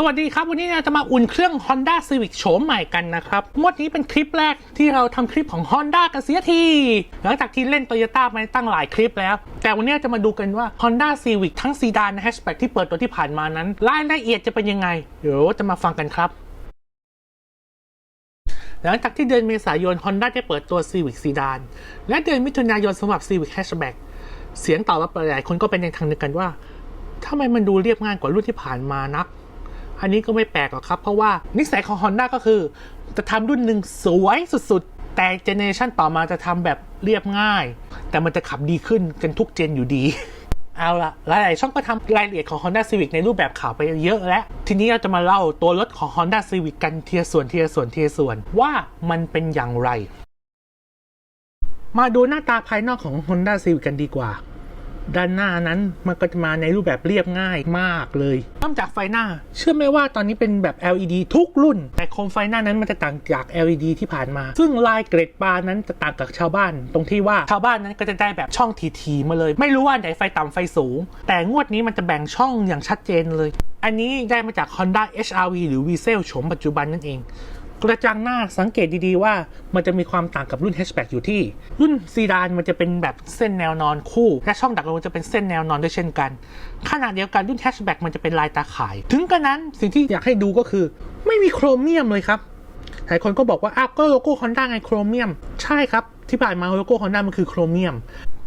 สวัสดีครับ วันนี้เราจะมาอุ่นเครื่อง Honda Civic โฉมใหม่กันนะครับงวดนี้เป็นคลิปแรกที่เราทำคลิปของ Honda กันเสียที หลังจากที่เล่น Toyota มาตั้งหลายคลิปแล้ว แต่วันนี้จะมาดูกันว่า Honda Civic ทั้งซีดานและแฮชแบ็กที่เปิดตัวที่ผ่านมานั้น รายละเอียดจะเป็นยังไง เดี๋ยวจะมาฟังกันครับหลังจากที่เดือนเมษายน Honda ได้เปิดตัว Civic Sedan และเดือนมิถุนายนสำหรับ Civic Hatchback เสียงตอบรับหลายคนก็เป็นในทางเดียวกันว่าทำไมมันดูเรียบง่ายกว่ารุ่นที่ผ่านมานัก อันนี้ก็ไม่แปลกหรอกครับ เพราะว่านิสัยของ Honda ก็คือ จะทำรุ่นหนึ่งสวยสุดๆ แต่เจเนเรชันต่อมาจะทำแบบเรียบง่าย แต่มันจะขับดีขึ้นกันทุกเจนอยู่ดี เอาละหลายๆช่องก็ทำรายละเอียดของ Honda Civic ในรูปแบบข่าวไปเยอะแล้ว ทีนี้เราจะมาเล่าตัวรถของ Honda Civic กันเทียส่วนเทียส่วนเทียส่วนว่ามันเป็นอย่างไร มาดูหน้าตาภายนอกของ Honda Civic กันดีกว่า ด้านหน้านั้นมันก็จะมาในรูปแบบเรียบง่ายมากเลยเริ่มจากไฟหน้า เชื่อไหมว่าตอนนี้เป็นแบบ LED ทุกรุ่น แต่โคมไฟหน้านั้นมันจะต่างจาก LED ที่ผ่านมา ซึ่งลายเกรดบานั้นจะต่างกับชาวบ้าน ตรงที่ว่าชาวบ้านนั้นก็จะได้แบบช่องทีๆมาเลย ไม่รู้ว่าไหนไฟต่ำไฟสูง แต่งวดนี้มันจะแบ่งช่องอย่างชัดเจนเลย อันนี้ได้มาจาก Honda HRV หรือ v z e l โฉมปัจจุบันนั่นเอง กระจังหน้าสังเกตดีๆว่ามันจะมีความต่างกับรุ่น hatchback อยู่ที่ รุ่นซีดานมันจะเป็นแบบเส้นแนวนอนคู่ และช่องดักลมจะเป็นเส้นแนวนอนด้วยเช่นกันขณะเดียวกันรุ่น hatchback มันจะเป็นลายตาข่าย ถึงกระนั้นสิ่งที่อยากให้ดูก็คือ ไม่มีโครเมียมเลยครับหลายคนก็บอกว่าอ้าวก็โลโก้ Honda ไงโครเมียม ใช่ครับ ที่ผ่านมาโลโก้ Honda มันคือโครเมียม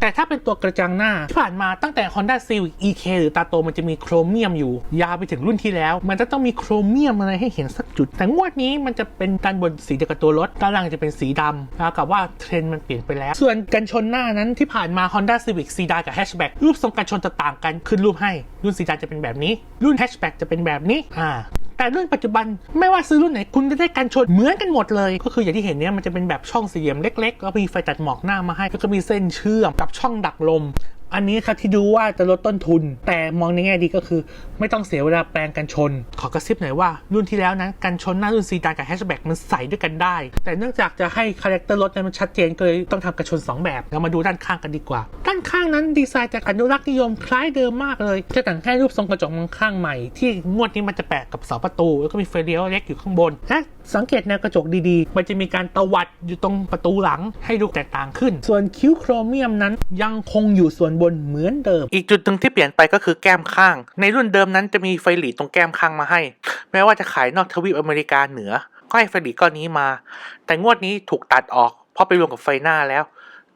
แต่ถ้าเป็นตัวกระจังหน้าที่ผ่านมาตั้งแต่ Honda Civic EK หรือตาโตมันจะมีโครเมียมอยู่ ยาวไปถึงรุ่นที่แล้ว มันจะต้องมีโครเมียมอะไรให้เห็นสักจุด แต่งวดนี้มันจะเป็นด้านบนสีเดียวกับตัวรถด้านล่างจะเป็นสีดำแล้วกับว่าเทรนด์มันเปลี่ยนไปแล้ว ส่วนกันชนหน้านั้นที่ผ่านมา Honda Civic Sedan กับ Hatchback รูปทรงกันชนจะต่างกันขึ้นรูปให้ รุ่น Sedan จะเป็นแบบนี้ รุ่น Hatchback จะเป็นแบบนี้อ่า แต่รุ่นปัจจุบันไม่ว่าซื้อรุ่นไหนคุณจะได้การชนเหมือนกันหมดเลย ก็คืออย่างที่เห็นเนี้ยมันจะเป็นแบบช่องสี่เหลี่ยมเล็กๆแล้วมีไฟตัดหมอกหน้ามาให้แล้วก็มีเส้นเชื่อมกับช่องดักลม อันนี้ครับที่ดูว่าจะลดต้นทุน แต่มองในแง่ดีก็คือ ไม่ต้องเสียเวลาแปลงกันชน ขอกระซิบหน่อยว่า รุ่นที่แล้วนั้นกันชนหน้ารุ่นซีดานกับแฮชแบ็กมันใส่ด้วยกันได้ แต่เนื่องจากจะให้คาแรคเตอร์รถนั้นมันชัดเจนก็เลยต้องทำกันชน 2 แบบเรามาดูด้านข้างกันดีกว่า ด้านข้างนั้นดีไซน์จากอนุรักษ์นิยมคล้ายเดิมมากเลยแค่แต่งแค่รูปทรงกระจกมองข้างใหม่ ที่งวดนี้มันจะแปะกับเสาประตู แล้วก็มีไฟเลี้ยวเล็กอยู่ข้างบนและสังเกตแนวกระจกดีๆ มันจะมีการตวัดอยู่ตรงประตูหลังให้ดูแตกต่างขึ้น ส่วนคิ้วโครเมียมนั้นยังคงอยู่ส่วนบนเหมือนเดิม อีกจุดหนึ่งที่เปลี่ยนไปก็คือแก้มข้าง ในรุ่นเดิมนั้นจะมีไฟหลีตรงแก้มข้างมาให้ แม้ว่าจะขายนอกทวีปอเมริกาเหนือก็ให้ไฟหลีก้อนนี้มา แต่งวดนี้ถูกตัดออกเพราะไปรวมกับไฟหน้าแล้ว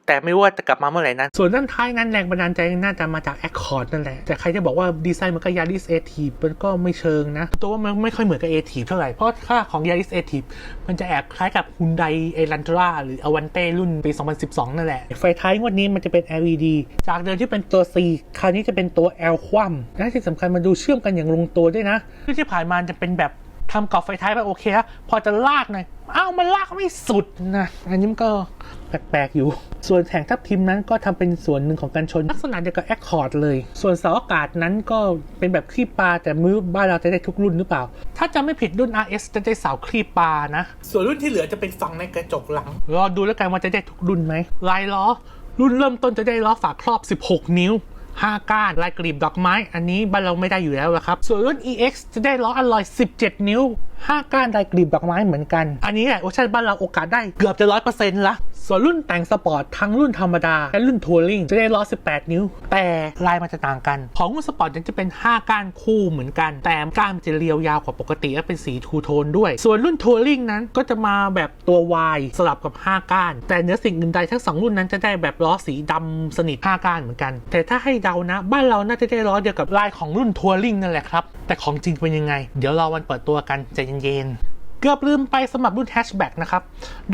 แต่ไม่ว่าจะกลับมาเมื่อไหร่นั้น ส่วนด้านท้ายนั้นแรงบันดาลใจน่าจะมาจาก Accord นั่นแหละ แต่ใครจะบอกว่าดีไซน์เหมือนกับ Yaris a t i v มันก็ไม่เชิงนะ ตัวว่ามันไม่ค่อยเหมือนกับ a t i v เท่าไหร่ เพราะค่าของ Yaris a t i v มันจะแอบคล้ายกับ Hyundai Elantra หรือ Avante รุ่นปี 2012 นั่นแหละ ไฟท้ายงวดนี้มันจะเป็น LED จากเดิมที่เป็นตัว C คราวนี้จะเป็นตัว L คว่ำและที่สำคัญมันดูเชื่อมกันอย่างลงตัวด้วยนะที่ผ่านมาจะเป็นแบบ ทำกรอบไฟท้ายไปโอเคแล้วพอจะลากหน่อยอ้าวมันลากไม่สุดนะอันนี้มันก็แปลกๆอยู่ ส่วนแผงทับทิมนั้นก็ทำเป็นส่วนหนึ่งของการชน ลักษณะเดียวกับแอคคอร์ดเลย ส่วนเสาอากาศนั้นก็เป็นแบบคลีปปลาแต่มือบ้านเราจะได้ทุกรุ่นหรือเปล่า ถ้าจะไม่ผิดรุ่น RS จะได้เสาคลีปปลานะ ส่วนรุ่นที่เหลือจะเป็นฝั่งในกระจกหลังรอดูแล้วกันว่าจะได้ทุกรุ่นไหมลายล้อรุ่นเริ่มต้นจะได้ล้อฝาครอบ 16 นิ้ว 5 ก้านลายกลีบดอกไม้ อันนี้บ้านเราไม่ได้อยู่แล้วละครับ ส่วนรุ่น EX จะได้ล้ออลลอย 17 นิ้ว5 ก้านลายกลีบดอกไม้เหมือนกัน อันนี้แหละเวอร์ชันบ้านเราโอกาสได้เกือบจะร้อยเปอร์เซ็นต์ละ ส่วนรุ่นแต่งสปอร์ตทั้งรุ่นธรรมดา และรุ่นทัวริงจะได้ล้อ 18 นิ้ว แต่ลายมันจะต่างกัน ของรุ่นสปอร์ตนั้นจะเป็น 5 ก้านคู่เหมือนกัน แต่ก้านจะเรียวยาวกว่าปกติและเป็นสีทูโทนด้วย ส่วนรุ่นทัวริงนั้นก็จะมาแบบตัว Y สลับกับ 5 ก้าน แต่เนื้อสิ่งอื่นใดทั้งสองรุ่นนั้นจะได้แบบล้อสีดำสนิท 5 ก้านเหมือนกัน แต่ถ้าให้เดานะ บ้านเราน่าจะได้ล้อเดียวกับลายของรุ่นทัวริงนั่นแหละครับแต่ของจริงเป็นยังไง เดี๋ยวรอวันเปิดตัวกันใจเย็นๆ เกือบลืมไปสำหรับรุ่นแฮชแบ็กนะครับ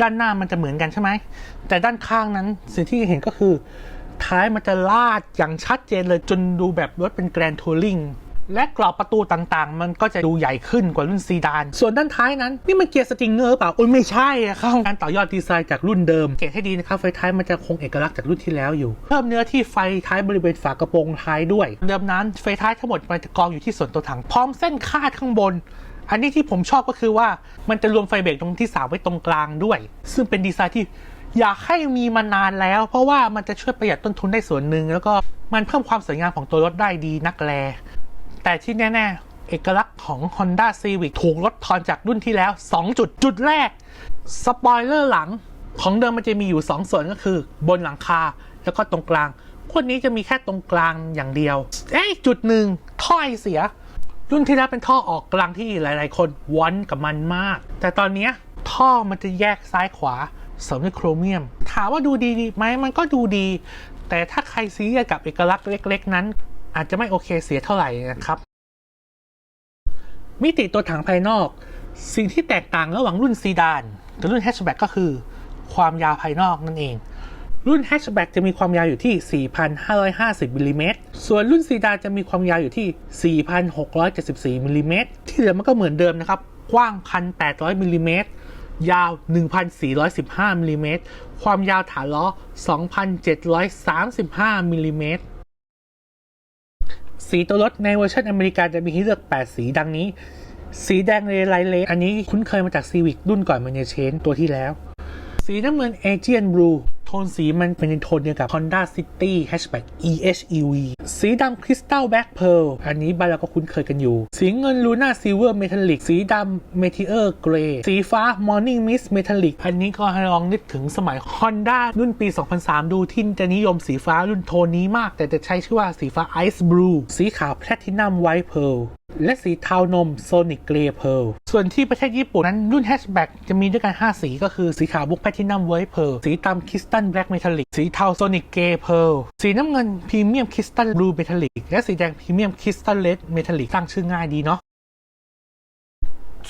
ด้านหน้ามันจะเหมือนกันใช่ไหม แต่ด้านข้างนั้นสิ่งที่เห็นก็คือ ท้ายมันจะลาดอย่างชัดเจนเลยจนดูแบบรถเป็นแกรนทัวริงและกรอบประตูต่างๆ มันก็จะดูใหญ่ขึ้นกว่ารุ่นซีดาน ส่วนด้านท้ายนั้น นี่มันเกียร์สตริงเกอร์เปล่าโอ้ยไม่ใช่อะครับการต่อยอดดีไซน์จากรุ่นเดิม เกตให้ดีนะครับ ไฟท้ายมันจะคงเอกลักษณ์จากรุ่นที่แล้วอยู่ เพิ่มเนื้อที่ไฟท้ายบริเวณฝากระโปรงท้ายด้วย เดิมนั้นไฟท้ายทั้งหมดมันจะกองอยู่ที่ส่วนตัวถัง พร้อมเส้นคาดข้างบน อันนี้ที่ผมชอบก็คือว่ามันจะรวมไฟเบรกตรงที่สาไว้ตรงกลางด้วย ซึ่งเป็นดีไซน์ที่อยากให้มีมานานแล้ว เพราะว่ามันจะช่วยประหยัดต้นทุนได้ส่วนหนึ่งแล้วก็มันเพิ่มความสวยงามของตัวรถได้ดีนักแล แต่ที่แน่เอกลักษณ์ของ Honda Civic ถูกลดทอนจากรุ่นที่แล้ว 2 จุดจุดแรกสปอยเลอร์หลังของเดิมมันจะมีอยู่ 2 ส่วนก็คือบนหลังคาแล้วก็ตรงกลางคนนี้จะมีแค่ตรงกลางอย่างเดียว เอ้ยจุดหนึ่งท่อไอเสีย รุ่นที่แล้วเป็นท่อออกกลางที่หลาย ๆ คนวอนกับมันมาก แต่ตอนนี้ท่อมันจะแยกซ้ายขวาเสริมด้วยโครเมียม ถามว่าดูดีไหมมันก็ดูดี แต่ถ้าใครซีเรียสกับเอกลักษณ์เล็ก ๆ นั้น อาจจะไม่โอเคเสียเท่าไหร่นะครับ มิติตัวถังภายนอก สิ่งที่แตกต่างระหว่างรุ่นซีดานกับรุ่นแฮชแบ็กก็คือ ความยาวภายนอกนั่นเอง รุ่นแฮชแบ็กจะมีความยาวอยู่ที่ 4,550มิลลิเมตร ส่วนรุ่นซีดานจะมีความยาวอยู่ที่ 4,674มิลลิเมตร ที่เหลือมันก็เหมือนเดิมนะครับ กว้าง 1,800มิลลิเมตร ยาว 1,415มิลลิเมตร ความยาวฐานล้อ 2,735มิลลิเมตร สีตัวรถในเวอร์ชันอเมริกาจะมีให้เลือก 8 สีดังนี้ สีแดงเรไลเล อันนี้คุ้นเคยมาจากซีวิ c รุ่นก่อนมันเชนตัวที่แล้ว สีน้ำเงินเอเจียนบลู ทนสีมันเป็นโทนเดียวกับ Honda City Hatchback EHEV สีดำ Crystal Black Pearl อันนี้บ้านเราก็คุ้นเคยกันอยู่ สีเงิน Luna Silver Metallic สีดำ Meteor Grey สีฟ้า Morning Mist Metallic อันนี้ก็ให้ลองนึกถึงสมัย Honda รุ่นปี 2003 ดูที่จะนิยมสีฟ้ารุ่นโทนนี้มาก แต่จะใช้ชื่อว่าสีฟ้า Ice Blue สีขาว Platinum White Pearl และสีเทานม Sonic Grey Pearl ส่วนที่ประเทศญี่ปุ่นนั้นรุ่นแฮชแบ็กจะมีด้วยกัน 5 สีก็คือสีขาวบุกแพทินัมเวทเพลสีดำคริสตัลแบล็กเมทัลลิกสีเทา Sonic Grey Pearl สีน้ำเงินพรีเมียมคริสตัลบลูเมทัลลิกและสีแดงพรีเมียมคริสตัลเลดเมทัลลิกตั้งชื่อง่ายดีเนาะ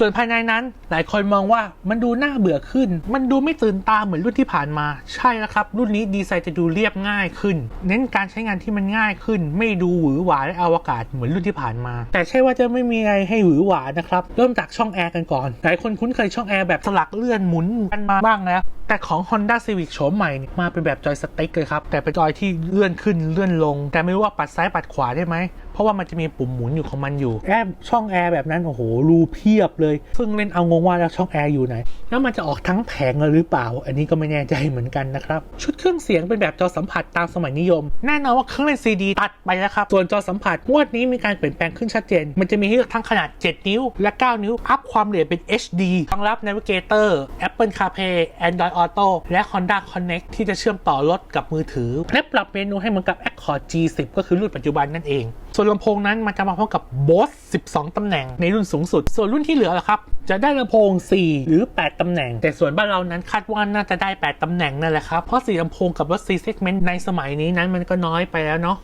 ส่วนภายในนั้น หลายคนมองว่ามันดูน่าเบื่อขึ้น มันดูไม่ตื่นตาเหมือนรุ่นที่ผ่านมา ใช่แล้วครับ รุ่นนี้ดีไซน์จะดูเรียบง่ายขึ้น เน้นการใช้งานที่มันง่ายขึ้น ไม่ดูหวือหวาและอวกาศเหมือนรุ่นที่ผ่านมา แต่ใช่ว่าจะไม่มีอะไรให้หวือหวานะครับเริ่มจากช่องแอร์กันก่อนหลายคนคุ้นเคยช่องแอร์แบบสลักเลื่อนหมุนกันมาบ้างแล้วแต่ของ Honda Civic โฉมใหม่มาเป็นแบบจอยสติ๊กเลยครับแต่เป็นจอยที่เลื่อนขึ้นเลื่อนลง แต่ไม่รู้ว่าปัดซ้ายปัดขวาได้ไหม เพราะว่ามันจะมีปุ่มหมุนอยู่ของมันอยู่แอบช่องแอร์แบบนั้นโอ้โหรูเพียบเลย ซึ่งเล่นเอางงว่าแล้วช่องแอร์อยู่ไหน แล้วมันจะออกทั้งแผงเลยหรือเปล่า อันนี้ก็ไม่แน่ใจเหมือนกันนะครับ ชุดเครื่องเสียงเป็นแบบจอสัมผัสตามสมัยนิยม แน่นอนว่าเครื่องเล่นซีดีตัดไปแล้วครับ ส่วนจอสัมผัสงวดนี้มีการเปลี่ยนแปลงขึ้นชัดเจน มันจะมีให้เลือกทั้งขนาด 7 นิ้ว และ 9 นิ้ว อัพความละเอียดเป็น HD รองรับ Navigator Apple CarPlay Android Auto และ Honda Connect ที่จะเชื่อมต่อรถกับมือถือและปรับเมนูให้เหมือนกับ Accord G10 ก็คือรุ่นปัจจุบันนั่นเอง ส่วนลำโพงนั้นมันจะมาพร้อมกับ Bose 12 ตำแหน่งในรุ่นสูงสุด ส่วนรุ่นที่เหลือล่ะครับ จะได้ลำโพง 4 หรือ 8 ตำแหน่ง แต่ส่วนบ้านเรานั้นคาดว่าน่าจะได้ 8 ตำแหน่งนั่นแหละครับ เพราะสีลำโพงกับรถ C segment ในสมัยนี้นั้นมันก็น้อยไปแล้วเนาะ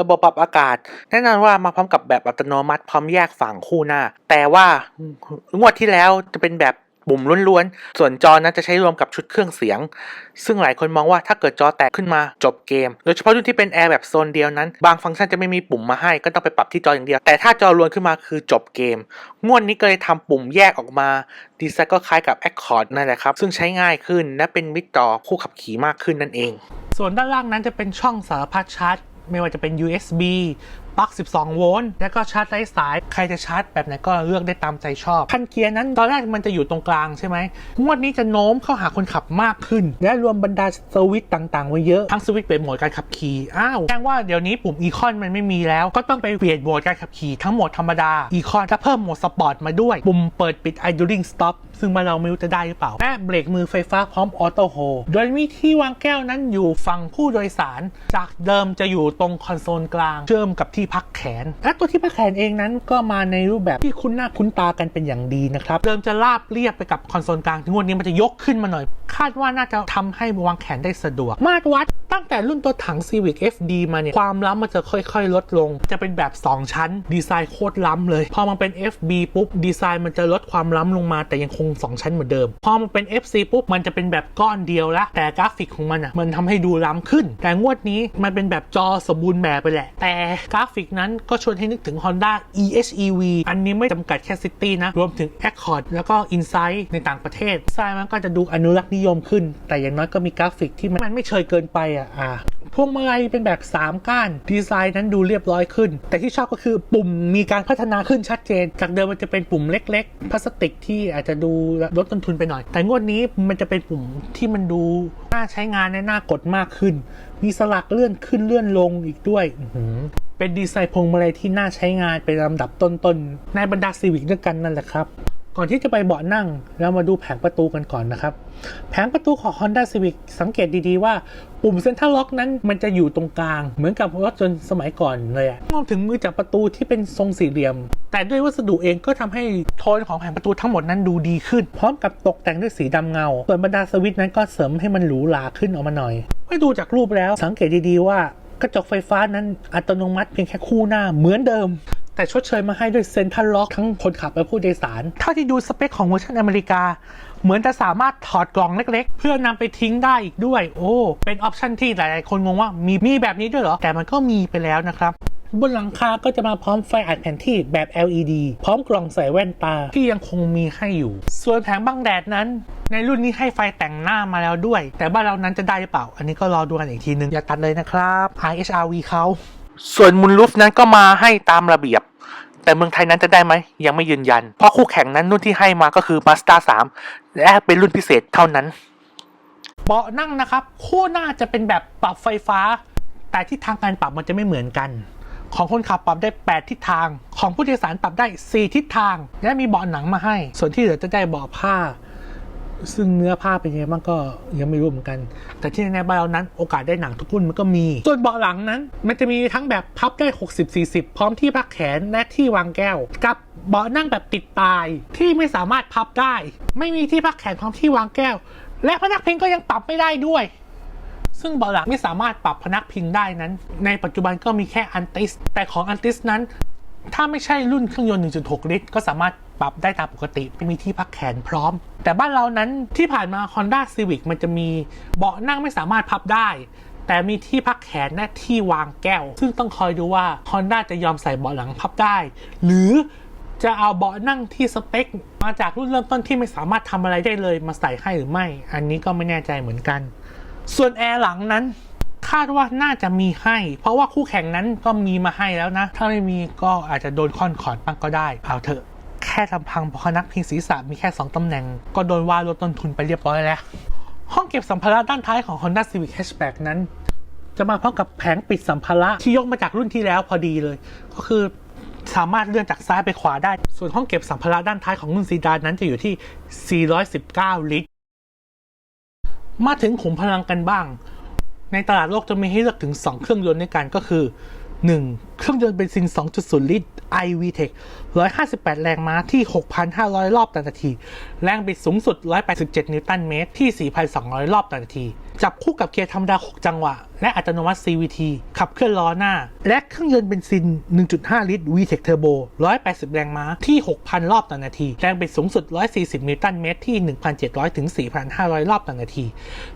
ระบบปรับอากาศ แน่นอนว่ามาพร้อมกับแบบอัตโนมัติพร้อมแยกฝั่งคู่หน้า แต่ว่างวดที่แล้วจะเป็นแบบ ปุ่มล้วนๆ ส่วนจอนั้นจะใช้รวมกับชุดเครื่องเสียง ซึ่งหลายคนมองว่าถ้าเกิดจอแตกขึ้นมาจบเกม โดยเฉพาะรุ่นที่เป็นแอร์แบบโซนเดียวนั้น บางฟังก์ชันจะไม่มีปุ่มมาให้ก็ต้องไปปรับที่จออย่างเดียว แต่ถ้าจอล้วนขึ้นมาคือจบเกมงวดนี้ก็เลยทำปุ่มแยกออกมาดีไซน์ก็คล้ายกับ Accord นั่นแหละครับ ซึ่งใช้ง่ายขึ้นและเป็นมิตรต่อผู้ขับขี่มากขึ้นนั่นเอง ส่วนด้านล่างนั้นจะเป็นช่องสารพัดชาร์จไม่ว่าจะเป็น USB ปลั๊ก 12 โวลต์ แล้วก็ชาร์จไร้สาย ใครจะชาร์จแบบไหนก็เลือกได้ตามใจชอบ คันเกียร์นั้นตอนแรกมันจะอยู่ตรงกลางใช่ไหม งวดนี้จะโน้มเข้าหาคนขับมากขึ้น และรวมบรรดาสวิตต่างๆ ไว้เยอะ ทั้งสวิตเปลี่ยนโหมดการขับขี่ อ้าวแจ้งว่าเดี๋ยวนี้ปุ่มอีคอนมันไม่มีแล้ว ก็ต้องไปเปลี่ยนโหมดการขับขี่ทั้งโหมดธรรมดา อีคอนถ้าเพิ่มโหมดสปอร์ตมาด้วย ปุ่มเปิดปิด idling stop ซึ่งมาเราไม่รู้จะได้หรือเปล่า และเบรกมือไฟฟ้าพร้อมออโต้โฮโดยมีที่วางแก้วนั้นอยู่ฝั่งผู้โดยสาร จากเดิมจะอยู่ตรงคอนโซลกลางเชื่อมกับที่พักแขนและตัวที่พักแขนเองนั้นก็มาในรูปแบบที่คุ้นหน้าคุ้นตากันเป็นอย่างดีนะครับเดิมจะราบเรียบไปกับคอนโซลกลางที่งวดนี้มันจะยกขึ้นมาหน่อย คาดว่าน่าจะทำให้วางแขนได้สะดวก มาตรวัดตั้งแต่รุ่นตัวถัง Civic FD มาเนี่ย ความล้ำมันจะค่อยๆ ลดลง จะเป็นแบบ 2 ชั้น ดีไซน์โคตรล้ำเลย พอมันเป็น FB ปุ๊บ ดีไซน์มันจะลดความล้ำลงมาแต่ยังคง 2 ชั้นเหมือนเดิม พอมันเป็น FC ปุ๊บ มันจะเป็นแบบก้อนเดียวละ แต่กราฟิกของมันอะ มันทำให้ดูล้ำขึ้น แต่งวดนี้มันเป็นแบบจอสมบูรณ์แบบไปแหละ แต่กราฟิกนั้นก็ชวนให้นึกถึง Honda EHEV อันนี้ไม่จำกัดแค่ City นะ รวมถึง Accord แล้วก็ Insight ในต่างประเทศดีไซน์มันก็จะดูอนุรักษ์นิยมขึ้น แต่อย่างน้อยก็มีกราฟิกที่มันไม่เชยเกินไปอะอ่าพวงมาลัยเป็นแบบ 3 ก้าน ดีไซน์นั้นดูเรียบร้อยขึ้น แต่ที่ชอบก็คือปุ่มมีการพัฒนาขึ้นชัดเจน จากเดิมมันจะเป็นปุ่มเล็กๆพลาสติกที่อาจจะดูลดต้นทุนไปหน่อย แต่งวดนี้มันจะเป็นปุ่มที่มันดูน่าใช้งานและน่ากดมากขึ้น มีสลักเลื่อนขึ้นเลื่อนลงอีกด้วย เป็นดีไซน์พวงมาลัยที่น่าใช้งานเป็นลำดับต้นๆ ในบรรดาซีวิกด้วยกันนั่นแหละครับ ก่อนที่จะไปเบาะนั่ง เรามาดูแผงประตูกันก่อนนะครับ แผงประตูของ Honda Civic สังเกตดีๆว่าปุ่มเซ็นทรัลล็อกนั้นมันจะอยู่ตรงกลาง เหมือนกับรถจนสมัยก่อนเลยอะรวมถึงมือจับประตูที่เป็นทรงสี่เหลี่ยม แต่ด้วยวัสดุเองก็ทำให้โทนของแผงประตูทั้งหมดนั้นดูดีขึ้น พร้อมกับตกแต่งด้วยสีดำเงา ส่วนบรรดาสวิตช์นั้นก็เสริมให้มันหรูหราขึ้นออกมาหน่อยเมื่อดูจากรูปแล้วสังเกตดีๆว่า กระจกไฟฟ้านั้นอัตโนมัติเพียงแค่คู่หน้าเหมือนเดิม แต่ชดเชยมาให้ด้วยเซ็นทรัลล็อกทั้งคนขับและผู้โดยสาร เท่าที่ดูสเปคของเวอร์ชันอเมริกา เหมือนจะสามารถถอดกล่องเล็กๆ เพื่อนำไปทิ้งได้อีกด้วย โอ้ เป็นออปชันที่หลายๆ คนงงว่ามีมีแบบนี้ด้วยเหรอ แต่มันก็มีไปแล้วนะครับ บนหลังคาก็จะมาพร้อมไฟอัดแผ่นที่แบบ LED พร้อมกล่องใส่แว่นตาที่ยังคงมีให้อยู่ ส่วนแผงบังแดดนั้น ในรุ่นนี้ให้ไฟแต่งหน้ามาแล้วด้วย แต่บ้านเรานั้นจะได้หรือเปล่า อันนี้ก็รอดูกันอีกทีนึง อย่าตัดเลยนะครับ IHRV เขาส่วนมุนลูฟนั้นก็มาให้ตามระเบียบ แต่เมืองไทยนั้นจะได้ไหมยังไม่ยืนยัน เพราะคู่แข่งนั้นรุ่นที่ให้มาก็คือ Mazda 3 และเป็นรุ่นพิเศษเท่านั้นเบาะนั่งนะครับคู่หน้าจะเป็นแบบปรับไฟฟ้า แต่ทิศทางการปรับมันจะไม่เหมือนกัน ของคนขับปรับได้ 8 ทิศทาง ของผู้โดยสารปรับได้ 4 ทิศทาง และมีเบาะหนังมาให้ ส่วนที่เหลือจะได้เบาะผ้า ซึ่งเนื้อผ้าเป็นยังไงบ้างก็ยังไม่รู้เหมือนกัน แต่ที่ในบ้านเรานั้นโอกาสได้หนังทุกรุ่นมันก็มี ส่วนเบาะหลังนั้น มันจะมีทั้งแบบพับได้ 60-40 พร้อมที่พักแขนและที่วางแก้ว กับเบาะนั่งแบบติดปลายที่ไม่สามารถพับได้ ไม่มีที่พักแขนพร้อมที่วางแก้ว และพนักพิงก็ยังปรับไม่ได้ด้วย ซึ่งเบาะหลังไม่สามารถปรับพนักพิงได้นั้น ในปัจจุบันก็มีแค่อันติสแต่ของอันติสนั้น ถ้าไม่ใช่รุ่นเครื่องยนต์ 1.6 ลิตร ก็สามารถปรับได้ตามปกติมีที่พักแขนพร้อม แต่บ้านเรานั้นที่ผ่านมา Honda Civic มันจะมีเบาะนั่งไม่สามารถพับได้ แต่มีที่พักแขนและที่วางแก้ว ซึ่งต้องคอยดูว่า Honda จะยอมใส่เบาะหลังพับได้ หรือจะเอาเบาะนั่งที่สเปค มาจากรุ่นเริ่มต้นที่ไม่สามารถทำอะไรได้เลยมาใส่ให้หรือไม่ อันนี้ก็ไม่แน่ใจเหมือนกัน ส่วนแอร์หลังนั้นคาดว่าน่าจะมีให้ เพราะว่าคู่แข่งนั้นก็มีมาให้แล้วนะ ถ้าไม่มีก็อาจจะโดนค่อนขอดบ้างก็ได้ เอาเถอะ แค่ลำพังพอนักพิงศีรษะมีแค่ 2 ตำแหน่ง ก็โดนว่าลดต้นทุนไปเรียบร้อยแล้ว ห้องเก็บสัมภาระด้านท้ายของ Honda Civic Hatchback นั้น จะมาพร้อมกับแผงปิดสัมภาระที่ยกมาจากรุ่นที่แล้วพอดีเลย ก็คือสามารถเลื่อนจากซ้ายไปขวาได้ ส่วนห้องเก็บสัมภาระด้านท้ายของรุ่นซีดานนั้นจะอยู่ที่ 419 ลิตร มาถึงขุมพลังกันบ้าง ในตลาดโลกจะมีให้เลือกถึง 2 เครื่องยนต์ด้วยกันก็คือ 1. เครื่องยนต์เบนซิน 2.0 ลิตร iVTEC 158 แรงม้าที่ 6,500 รอบต่อนาที แรงบิดสูงสุด 187 นิวตันเมตรที่ 4,200 รอบต่อนาที จับคู่กับเกียร์ธรรมดา 6 จังหวะ และอัตโนมัติ CVT ขับเคลื่อนล้อหน้า และเครื่องยนต์เบนซิน 1.5 ลิตร VTEC Turbo 180 แรงม้าที่ 6,000 รอบต่อนาที แรงบิดสูงสุด 140 นิวตันเมตรที่ 1,700 ถึง 4,500 รอบต่อนาที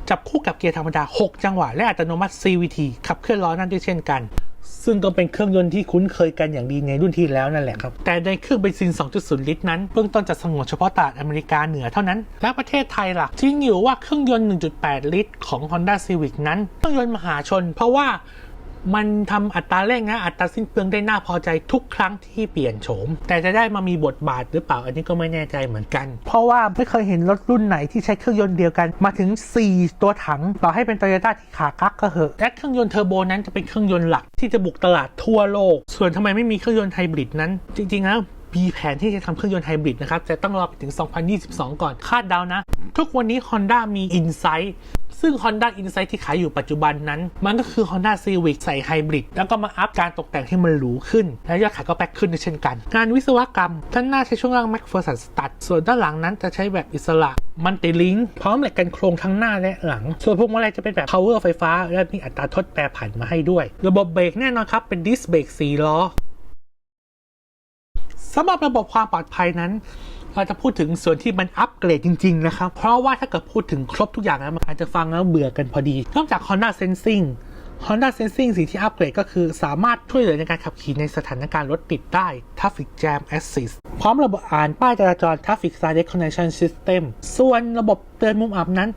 จับคู่กับเกียร์ธรรมดา 6 จังหวะ และอัตโนมัติ CVT ขับเคลื่อนล้อหน้าด้วยเช่นกัน ซึ่งก็เป็นเครื่องยนต์ที่คุ้นเคยกันอย่างดีในรุ่นที่แล้วนั่นแหละครับ แต่ในเครื่องเบนซิน 2.0 ลิตรนั้น เบื้องต้นจะสงวนเฉพาะตลาดอเมริกาเหนือเท่านั้น และประเทศไทยล่ะจริงอยู่ว่าเครื่องยนต์ 1.8 ลิตร ของ Honda Civic นั้น เครื่องยนต์มหาชน เพราะว่า มันทำอัตราเร่งและอัตราสิ้นเปลืองได้น่าพอใจทุกครั้งที่เปลี่ยนโฉม แต่จะได้มามีบทบาทหรือเปล่าอันนี้ก็ไม่แน่ใจเหมือนกัน เพราะว่าไม่เคยเห็นรถรุ่นไหนที่ใช้เครื่องยนต์เดียวกันมาถึง 4 ตัวถัง ต่อให้เป็นโตโยต้าที่ขากักก็เหอะและเครื่องยนต์เทอร์โบนั้นจะเป็นเครื่องยนต์หลักที่จะบุกตลาดทั่วโลก ส่วนทำไมไม่มีเครื่องยนต์ไฮบริดนั้น จริงๆแล้วมีแผนที่จะทำเครื่องยนต์ไฮบริดนะครับแต่ต้องรอไปถึง 2022 ก่อนคาดเดานะ ทุกวันนี้ Honda มี Insight ซึ่ง Honda Insight ที่ขายอยู่ปัจจุบันนั้น มันก็คือ Honda Civic ใส่ไฮบริดแล้วก็มาอัพการตกแต่งให้มันหรูขึ้น และยอดขายก็แปกขึ้นด้เช่นกัน งานวิศวกรรมด้านหน้าใช้ช่วงล่าง MacPherson Stud ส่วนด้านหลังนั้นจะใช้แบบอิสระมันติลิงพร้อมเหล็กกันโครงทั้งหน้าและหลัง ส่วนพวงมาลัยจะเป็นแบบ power ไฟฟ้า และมีอัตราทดแปรผันมาให้ด้วย ระบบเบรกแน่นอนครับเป็นดิสเบรก4ล้อสำหรับระบบความปลอดภัยนั้น เราจะพูดถึงส่วนที่มันอัปเกรดจริง ๆ นะครับ เพราะว่าถ้าเกิดพูดถึงครบทุกอย่างแล้วมันอาจจะฟังแล้วเบื่อกันพอดีนอกจาก Honda Sensing Honda Sensing สิ่งที่อัปเกรดก็คือสามารถช่วยเหลือในการขับขี่ในสถานการณ์รถติดได้ Traffic Jam Assist พร้อมระบบอ่านป้ายจราจร Traffic Sign Recognition System ส่วนระบบเตือนมุมอับนั้น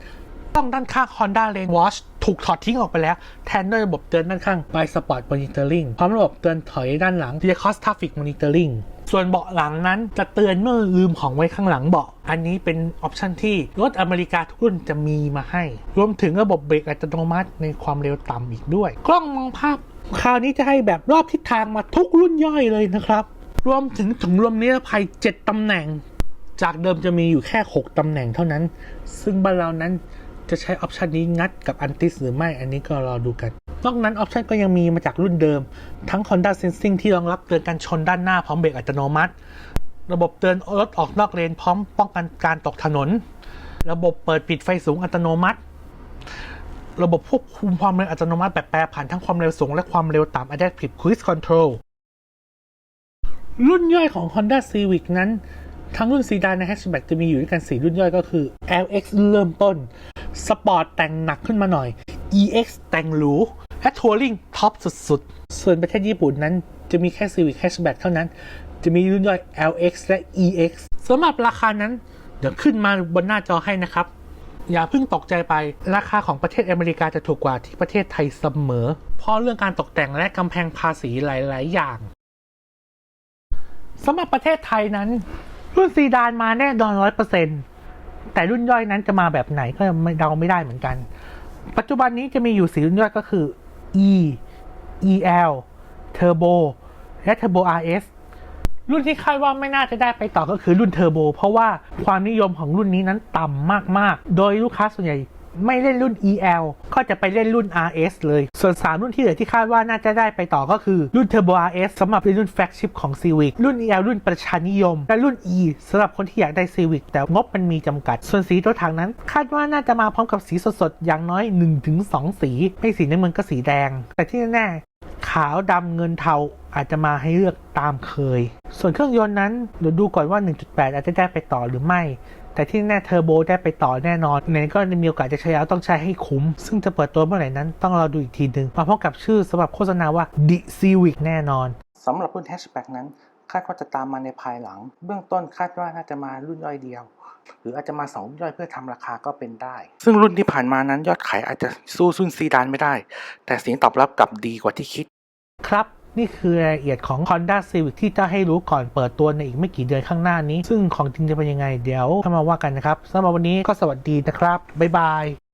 ต้องด้านข้าง Honda Lane Watch ถูกถอดทิ้งออกไปแล้ว แทนด้วยระบบเตือนด้านข้าง By Spot Monitoring พร้อมระบบเตือนถอยด้านหลัง Rear Cross Traffic Monitoring ส่วนเบาะหลังนั้นจะเตือนเมื่อลืมของไว้ข้างหลังเบาะ อันนี้เป็นออปชันที่รถอเมริกาทุกรุ่นจะมีมาให้ รวมถึงระบบเบรกอัตโนมัติในความเร็วต่ำอีกด้วย กล้องมองภาพ คราวนี้จะให้แบบรอบทิศทางมาทุกรุ่นย่อยเลยนะครับ รวมถึงถุงลมนิรภัย 7ตำแหน่ง จากเดิมจะมีอยู่แค่ 6ตำแหน่งเท่านั้น ซึ่งบ้านเรานั้น จะใช้ออปชันนี้งัดกับอันติสหรือไม่อันนี้ก็รอดูกัน นอกนั้นออปชันก็ยังมีมาจากรุ่นเดิม ทั้ง Honda Sensing ที่รองรับเตือนการชนด้านหน้าพร้อมเบรกอัตโนมัติ ระบบเตือนรถออกนอกเลนพร้อมป้องกันการตกถนน ระบบเปิดปิดไฟสูงอัตโนมัติ ระบบควบคุมความเร็วอัตโนมัติแบบแปรผันทั้งความเร็วสูงและความเร็วต่ำ Adaptive Cruise Control รุ่นย่อยของ Honda Civic นั้น ทั้งรุ่นซีดานและแฮชแบ็กจะมีอยู่ด้วยกัน 4 รุ่นย่อยก็คือ LX เริ่มต้น Sport แต่งหนักขึ้นมาหน่อย EX แต่งหรูและ Touring ท็อปสุดๆ ส่วนประเทศญี่ปุ่นนั้นจะมีแค่ Civic Hatchback เท่านั้น จะมีรุ่นย่อย LX และ EX สำหรับราคานั้น เดี๋ยวขึ้นมาบนหน้าจอให้นะครับ อย่าเพิ่งตกใจไป ราคาของประเทศอเมริกาจะถูกกว่าที่ประเทศไทยเสมอ เพราะเรื่องการตกแต่งและกำแพงภาษีหลาย ๆ อย่างสำหรับประเทศไทยนั้น รุ่นซีดานมาแน่นอนร้อยเปอร์เซ็นต์แต่รุ่นย่อยนั้นจะมาแบบไหนก็ไม่เดาไม่ได้เหมือนกัน ปัจจุบันนี้จะมีอยู่สีรุ่นย่อยก็คือ E EL Turbo และ Turbo RS รุ่นที่คาดว่าไม่น่าจะได้ไปต่อก็คือรุ่นเทอร์โบเพราะว่าความนิยมของรุ่นนี้นั้นต่ำมาก ๆ โดยลูกค้าส่วนใหญ่ ไม่เล่นรุ่น EL ก็จะไปเล่นรุ่น RS เลย ส่วน 3 รุ่นที่เหลือที่คาดว่าน่าจะได้ไปต่อก็คือรุ่น Turbo RS สำหรับเป็นรุ่นแฟลกชิพของ Civic รุ่น EL รุ่นประชานิยม และรุ่น E สำหรับคนที่อยากได้ Civic แต่งบมันมีจำกัด ส่วนสีตัวถังนั้น คาดว่าน่าจะมาพร้อมกับสีสดๆอย่างน้อย 1-2 สีไม่สีน้ำเงินก็สีแดง แต่ที่แน่ๆขาวดำเงินเทาอาจจะมาให้เลือกตามเคย ส่วนเครื่องยนต์นั้นเดี๋ยวดูก่อนว่า 1.8 อาจจะได้ไปต่อหรือไม่ แต่ที่แน่เทอร์โบได้ไปต่อแน่นอนไหนก็มีโอกาสจะใช้แล้วต้องใช้ให้คุ้ม ซึ่งจะเปิดตัวเมื่อไหร่นั้นต้องรอดูอีกทีหนึ่งมาพร้อมกับชื่อสำหรับโฆษณาว่า The Civic แน่นอนสำหรับรุ่นแฮชแบ็กนั้น คาดว่าจะตามมาในภายหลัง เบื้องต้นคาดว่าน่าจะมารุ่นย่อยเดียว หรืออาจจะมาสองรุ่นย่อยเพื่อทำราคาก็เป็นได้ ซึ่งรุ่นที่ผ่านมานั้นยอดขายอาจจะสู้รุ่นซีดานไม่ได้ แต่เสียงตอบรับกลับดีกว่าที่คิด ครับ นี่คือรายละเอียดของ Honda Civic ที่จะให้รู้ก่อนเปิดตัวในอีกไม่กี่เดือนข้างหน้านี้ ซึ่งของจริงจะเป็นยังไงเดี๋ยวเข้ามาว่ากันนะครับสำหรับวันนี้ก็สวัสดีนะครับบ๊ายบาย